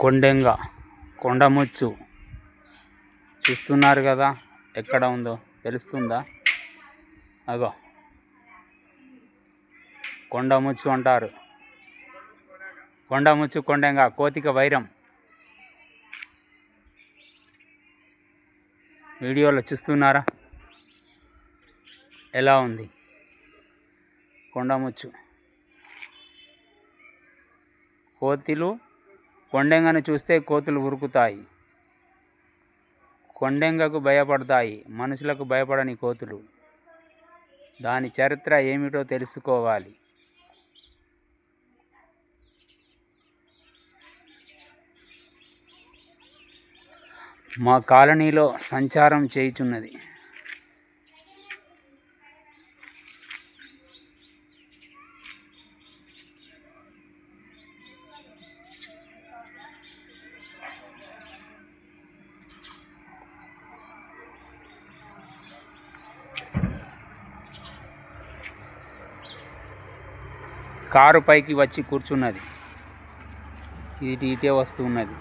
కొండెంగ కొండముచ్చు. చూస్తున్నారు కదా ఎక్కడ ఉందో తెలుస్తుందా? అగో. కొండముచ్చు అంటారు. కొండముచ్చు కొండెంగ కోతిక వైరం. వీడియోలో చూస్తున్నారా? ఎలా ఉంది? కొండముచ్చు. కోతిలు కొండెంగను చూస్తే కోతులు ఉరుకుతాయి. కొండెంగకు భయపడతాయి మనుషులకు భయపడని కోతులు. దాని చరిత్ర ఏమిటో తెలుసుకోవాలి. మా కాలనీలో సంచారం చేయుచున్నది. కారు పైకి వచ్చి కూర్చున్నది. ఇటు ఇటే వస్తున్నది.